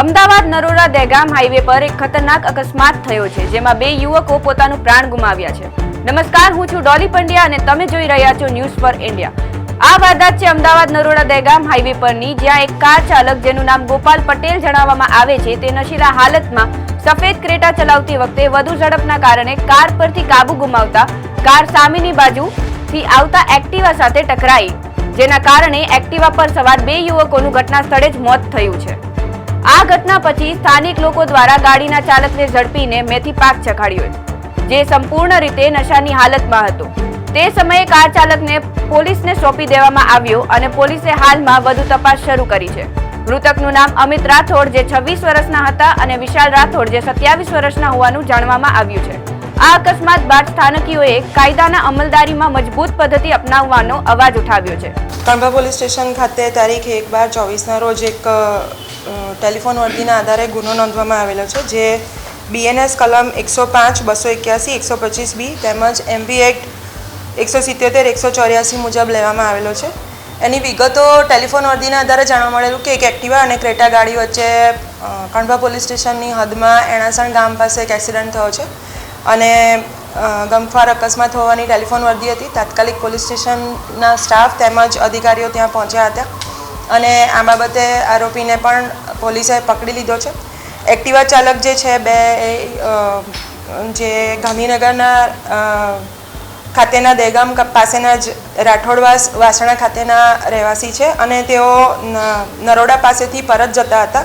Ahmedabad Naroda Dehgam highway પર એક ખતરનાક અકસ્માત થયો છે, જેમાં બે યુવકો પોતાનું પ્રાણ ગુમાવ્યા છે. નમસ્કાર, હું છું ડોલી પંડ્યા અને તમે જોઈ રહ્યા છો ન્યૂઝ પર ઇન્ડિયા. આ વારદાત છે અમદાવાદ નરોડા દહેગામ હાઈવે પરની, જ્યાં એક કાર ચાલક, જેનું નામ ગોપાલ પટેલ જણાવવામાં આવે છે, તે નશીલા હાલતમાં સફેદ ક્રેટા ચલાવતી વખતે વધુ ઝડપના કારણે કાર પરથી કાબુ ગુમાવતા કાર સામેની બાજુથી આવતા એક્ટિવા સાથે ટકરાઈ, જેના કારણે એક્ટિવા પર સવાર બે યુવકોનું ઘટના સ્થળે જ મોત થયું છે. આ ઘટના પછી સ્થાનિક લોકો દ્વારા ગાડીના ચાલકને ઝડપીને મેથી પાક ચખાડ્યો જે સંપૂર્ણ રીતે નશાની હાલતમાં હતો. તે સમયે કાર ચાલકને પોલીસને સોંપી દેવામાં આવ્યો અને પોલીસે હાલમાં વધુ તપાસ શરૂ કરી છે. મૃતકનું નામ અમિત રાઠોડ, જે છવ્વીસ વર્ષના હતા, અને વિશાલ રાઠોડ, જે સત્યાવીસ વર્ષના હોવાનું જાણવામાં આવ્યું છે. આ અકસ્માત બાદ સ્થાનકીઓએ કાયદાના અમલદારીમાં મજબૂત પદ્ધતિ અપનાવવાનો અવાજ ઉઠાવ્યો છે. કંભા પોલીસ સ્ટેશન ખાતે તારીખ એક બાર ચોવીસના રોજ એક ટેલિફોન વર્દીના આધારે ગુનો નોંધવામાં આવેલો છે, જે બીએનએસ કલમ એકસો પાંચ, બસો એક્યાસી, એકસો પચીસ બી તેમજ એમબી એક્ટ એકસો સિત્યોતેર, એકસો ચોર્યાસી મુજબ લેવામાં આવેલો છે. એની વિગતો ટેલિફોન વર્દીના આધારે જાણવા મળેલું કે એક એક્ટિવા અને ક્રેટા ગાડી વચ્ચે કણભા પોલીસ સ્ટેશનની હદમાં એણાસણ ગામ પાસે એક એક્સિડન્ટ થયો છે અને ગમફાર અકસ્માત હોવાની ટેલિફોન વર્દી હતી. તાત્કાલિક પોલીસ સ્ટેશનના સ્ટાફ તેમજ અધિકારીઓ ત્યાં પહોંચ્યા હતા. અને આ બાબતે આરોપીને પણ પોલીસે પકડી લીધો છે. એક્ટિવા ચાલક જે છે, બે જે ગાંધીનગરના ખાતેના દેગામ પાસેના જ રાઠોડવાસ, વાસણા ખાતેના રહેવાસી છે અને તેઓ નરોડા પાસેથી પરત જતા હતા.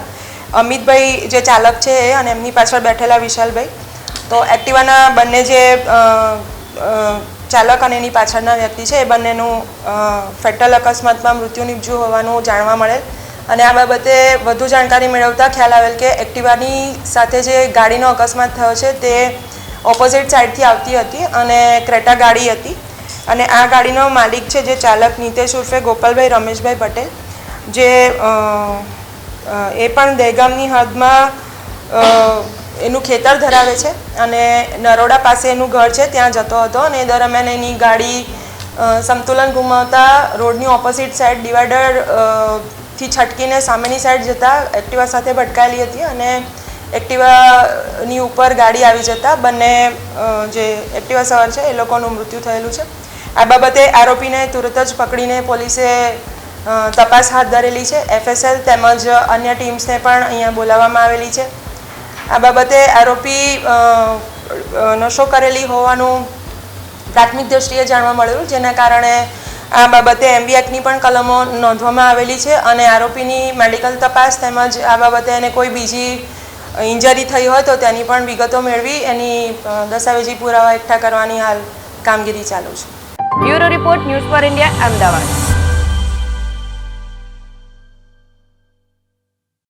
અમિતભાઈ જે ચાલક છે એ અને એમની પાછળ બેઠેલા વિશાલભાઈ. તો એક્ટિવાના બંને જે ચાલક અને એની પાછળના વ્યક્તિ છે, એ બંનેનું ફેટલ અકસ્માતમાં મૃત્યુ નીપજ્યું હોવાનું જાણવા મળેલ અને આ બાબતે વધુ જાણકારી મેળવતા ખ્યાલ આવેલ કે એક્ટિવાની સાથે જે ગાડીનો અકસ્માત થયો છે, તે ઓપોઝિટ સાઈડથી આવતી હતી અને ક્રેટા ગાડી હતી. અને આ ગાડીનો માલિક છે, જે ચાલક નીતેશ ઉર્ફે ગોપાલભાઈ રમેશભાઈ પટેલ, જે એ પણ દહેગામની હદમાં એનું ખેતર ધરાવે છે અને નરોડા પાસે એનું ઘર છે, ત્યાં જતો હતો અને એ દરમિયાન એની ગાડી સંતુલન ગુમાવતા રોડની ઓપોઝિટ સાઈડ ડિવાઈડરથી છટકીને સામેની સાઈડ જતા એક્ટિવા સાથે ભટકાયેલી હતી અને એક્ટિવાની ઉપર ગાડી આવી જતા બંને જે એક્ટિવા સવાર છે એ લોકોનું મૃત્યુ થયેલું છે. આ બાબતે આરોપીને તુરત જ પકડીને પોલીસે તપાસ હાથ ધરેલી છે. એફએસએલ તેમજ અન્ય ટીમ્સને પણ અહીંયા બોલાવવામાં આવેલી છે. આ બાબતે આરોપી નશો કરેલી હોવાનું પ્રાથમિક દ્રષ્ટિએ જાણવા મળ્યું, જેના કારણે આ બાબતે એમબી એક્ટની પણ કલમો નોંધવામાં આવેલી છે અને આરોપીની મેડિકલ તપાસ તેમજ આ બાબતે એને કોઈ બીજી ઇન્જરી થઈ હોય તો તેની પણ વિગતો મેળવી, એની દસ્તાવેજી પુરાવા એકઠા કરવાની હાલ કામગીરી ચાલુ છે. Bureau report news for India, Ahmedabad.